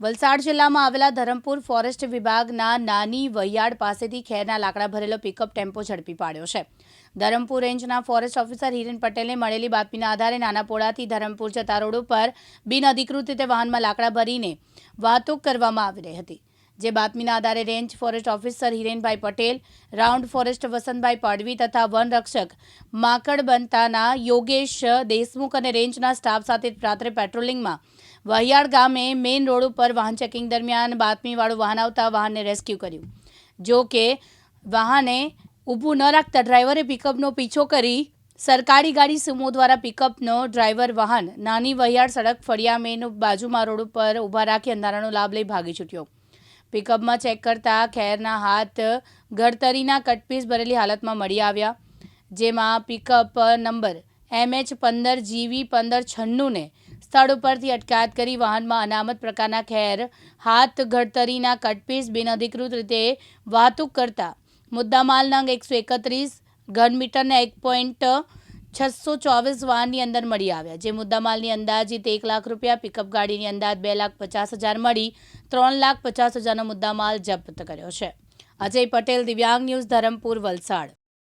વલસાડ જિલ્લામાં આવેલા ધરમપુર ફોરેસ્ટ વિભાગના નાની વૈયાડ પાસેથી ખેરના લાકડા ભરેલો પિકઅપ ટેમ્પો ઝડપી પાડ્યો છે. ધરમપુર રેન્જના ફોરેસ્ટ ઓફિસર હિરેન પટેલને મળેલી બાતમીના આધારે નાનાપોળાથી ધરમપુર જતા રોડ ઉપર બિનઅધિકૃત રીતે વાહનમાં લાકડા ભરીને વાહતુક કરવામાં આવી રહી હતી. જે બાતમીના આધારે range forest officer Hirenbhai Patel, round forest Vasantbhai Padvi તથા વનરક્ષક માકડ બનતાના યોગેશ દેશમુખ અને રેન્જના સ્ટાફ સાથે રાત્રે પેટ્રોલિંગમાં વહિયાળ ગામે મેઇન રોડ ઉપર વાહન ચેકિંગ દરમિયાન બાતમીવાળું વાહન આવતા વાહનને રેસ્ક્યુ કર્યું. જો કે વાહને ઊભું ન રાખતા ડ્રાઈવરે પિકઅપનો પીછો કરી સરકારી ગાડી સુમો દ્વારા પિકઅપનો ડ્રાઈવર વાહન નાની વહિયાળ સડક ફળિયા મેન બાજુમાં રોડ ઉપર ઊભા રાખી અંધારાનો લાભ લઈ ભાગી છૂટ્યો. પિકઅપમાં ચેક કરતા ખેરના હાથ ગડતરીના કટપીસ ભરેલી હાલતમાં મળી આવ્યા, જેમાં પિકઅપ નંબર એમએચ પંદર જીવી પંદર છન્નુંને સ્થળ ઉપરથી અટકાયત કરી વાહનમાં અનામત પ્રકારના ખેર, હાથ ઘડતરીના કટપીસ બિનઅધિકૃત રીતે વાહતુક કરતા મુદ્દામાલ નંગ એકસો એકત્રીસ, ઘન મીટરના એક પોઈન્ટ છસો ચોવીસ વાહનની અંદર મળી આવ્યા. જે મુદ્દામાલની અંદાજિત એક લાખ રૂપિયા પિકઅપ ગાડીની અંદાજ બે લાખ પચાસ હજાર મળી, ત્રણ લાખ પચાસ હજારનો મુદ્દામાલ જપ્ત કર્યો છે. અજય પટેલ, દિવ્યાંગ ન્યૂઝ, ધરમપુર, વલસાડ.